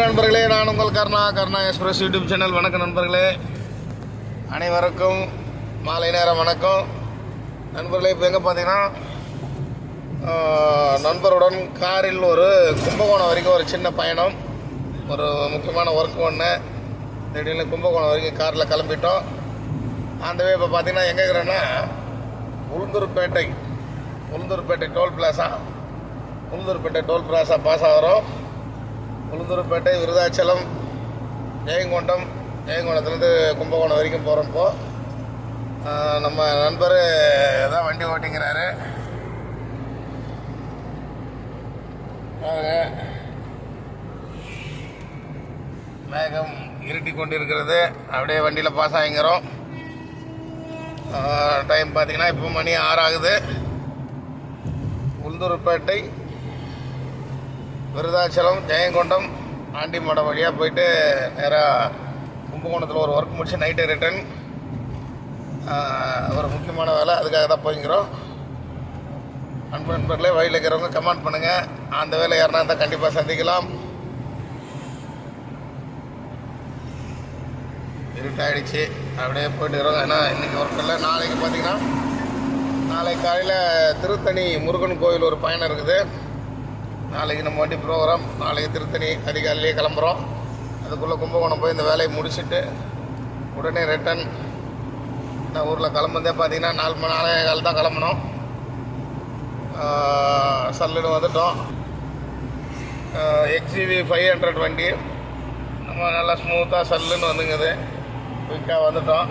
நண்பர்களே நான் உங்கள் Karna Karna express YouTube channel. வணக்கம் நண்பர்களே. அனைவருக்கும் மாலை நேரம் வணக்கம். நண்பர்களே இப்போ எங்கே பார்த்தீங்கன்னா நண்பருடன் காரில் ஒரு கும்பகோணம் வரைக்கும் ஒரு சின்ன பயணம். ஒரு முக்கியமான ஒர்க் ஒன்று திடீர்னு கும்பகோணம் வரைக்கும் காரில் கிளம்பிட்டோம். அந்த வே இப்போ பார்த்தீங்கன்னா எங்கே இருக்கிறேன்னா Ulundurpettai. Ulundurpettai toll plaza. Ulundurpettai toll plaza pass ஆகிறோம் உளுந்தூர்பேட்டை விருதாச்சலம் ஜெயங்கொண்டம் ஜெயங்கொண்டத்துலேருந்து கும்பகோணம் வரைக்கும் போகிறப்போ நம்ம நண்பர் தான் வண்டி ஓட்டிங்கிறாரு மேகம் இருட்டி கொண்டிருக்கிறது. அப்படியே வண்டியில் பாஸ் ஆகிங்கிறோம் டைம் பார்த்தீங்கன்னா இப்போ மணி ஆறாகுது உளுந்தூர்பேட்டை விருதாச்சலம் ஜெயங்கொண்டம் ஆண்டிமடம் வழியாக போயிட்டு நேராக கும்பகோணத்தில் ஒரு ஒர்க் முடிச்சு நைட்டு ரிட்டர்ன் ஒரு முக்கியமான வேலை அதுக்காக தான் போய்க்கிறோம் அன்பு நண்பர்களே வழியில் இருக்கிறவங்க கமெண்ட் பண்ணுங்கள் அந்த வேலை யாருனா இருந்தால் கண்டிப்பாக சந்திக்கலாம். இருட்டாயிடுச்சு அப்படியே போயிட்டு இருக்கிறோம். ஏன்னா இன்றைக்கி ஒர்க் இல்லை. நாளைக்கு பார்த்தீங்கன்னா நாளைக்கு காலையில் திருத்தணி முருகன் கோயில் ஒரு பயணம் இருக்குது. நாளைக்கு நம்ம வண்டி ப்ரோக்ராம் நாளைக்கு திருத்தணி அதிகாலையிலே கிளம்புறோம். அதுக்குள்ளே கும்பகோணம் போய் இந்த வேலையை முடிச்சுட்டு உடனே ரிட்டன் நான் ஊரில் கிளம்புந்தே பார்த்தீங்கன்னா நாலு மணி நாலே கால் தான் கிளம்பணும் சல்லுன்னு வந்துட்டோம். எக்ஸிவி ஃபைவ் ஹண்ட்ரட் வண்டி. நம்ம நல்லா ஸ்மூத்தாக சல்லுன்னு வந்துங்குது குயிக்காக வந்துட்டோம்.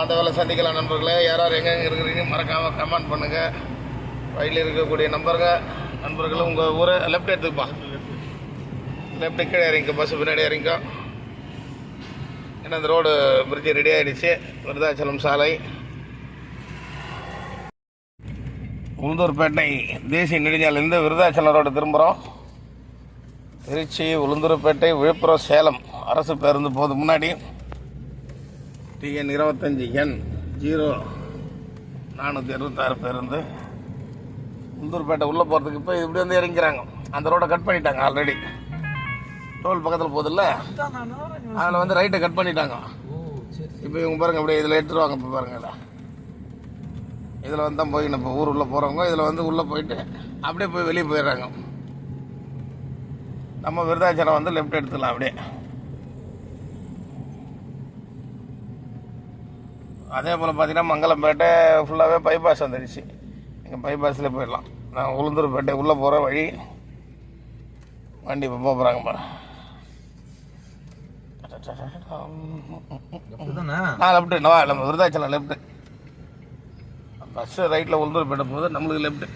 அந்த வேலை சந்திக்கலாம் நண்பர்களே. யார் யார் எங்கெங்கே இருக்கிறீங்க மறக்காமல் கமெண்ட் பண்ணுங்கள் வழியில் இருக்கக்கூடிய நம்பருங்க நண்பர்களும் உங்கள் ஊரை லெஃப்ட் எடுத்துப்பா. லெஃப்ட் கீழே இறங்கிக்க பஸ் பின்னாடி இறங்கிக்கோ. ஏன்னா இந்த ரோடு பிரிட்ஜ் ரெடி ஆகிடுச்சு விருதாச்சலம் சாலை. உளுந்தூர்பேட்டை தேசிய நெடுஞ்சாலையிலேருந்து விருதாச்சலம் ரோடு திரும்புகிறோம் திருச்சி உளுந்தூர்பேட்டை விழுப்புரம் சேலம். அரசு பேருந்து போது முன்னாடி. டிஎன் இருபத்தஞ்சி என் ஜீரோ நானூற்றி அறுபத்தாறு பேருந்து. முந்தூர்பேட்டை உள்ளே போகிறதுக்கு இப்போ இப்படி வந்து இறங்கிறாங்க. அந்த ரோடை கட் பண்ணிட்டாங்க ஆல்ரெடி டோல் பக்கத்தில் போதில்ல அதில் வந்து ரைட்டை கட் பண்ணிட்டாங்க. இப்போ இவங்க பாருங்க அப்படியே இதில் எடுத்துருவாங்க இப்போ பாருங்கள் இதை. இதில் வந்து தான் போய் இப்போ ஊர் உள்ளே போகிறவங்க இதில் வந்து உள்ளே போயிட்டு அப்படியே போய் வெளியே போயிடுறாங்க. நம்ம விருதாச்சலம் வந்து லெஃப்ட் எடுத்துக்கலாம் அப்படியே. அதே போல் பார்த்தீங்கன்னா மங்களம்பேட்டை ஃபுல்லாகவே பைபாஸ் வந்துடுச்சு இங்கே பைபாஸில் போயிடலாம். நான் உளுந்தூர்பேட்டை உள்ளே போகிற வழி. வண்டி இப்போ போகிறாங்க பாரு. நான் லெஃப்ட்டு நம்ம விருதாச்சலம் லெஃப்ட்டு பஸ்ஸு ரைட்டில் உளுந்தூர்பேட்டை போகுது நம்மளுக்கு லெஃப்ட்டு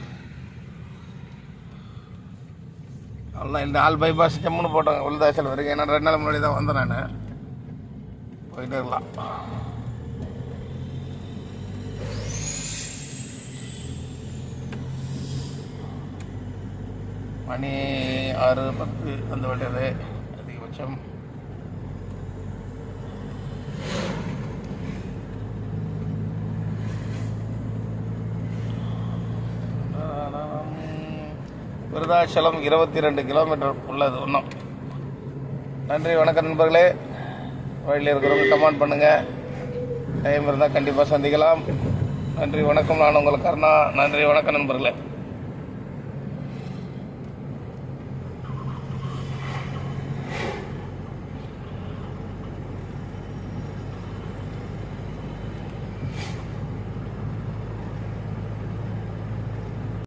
அவ்வளோதான் இந்த ஆள் பைபாஸ் ஜம்முன்னு போட்டாங்க விருதாச்சலம் வரைக்கும். ஏன்னா ரெண்டு நாள் முன்னாடி தான் வந்தேன் நான். போயிட்டே இருக்கலாம். மணி ஆறு பத்து அந்த வேண்டியது அதிகபட்சம். விருதாச்சலம் இருபத்தி ரெண்டு கிலோமீட்டர் உள்ளது ஒன்றும் நன்றி வணக்கம் நண்பர்களே. வழியில் இருக்கிறவங்க கமெண்ட் பண்ணுங்கள் டைம் இருந்தால் கண்டிப்பாக சந்திக்கலாம். நன்றி வணக்கம். நான் உங்கள் கருணா. நன்றி வணக்கம் நண்பர்களே.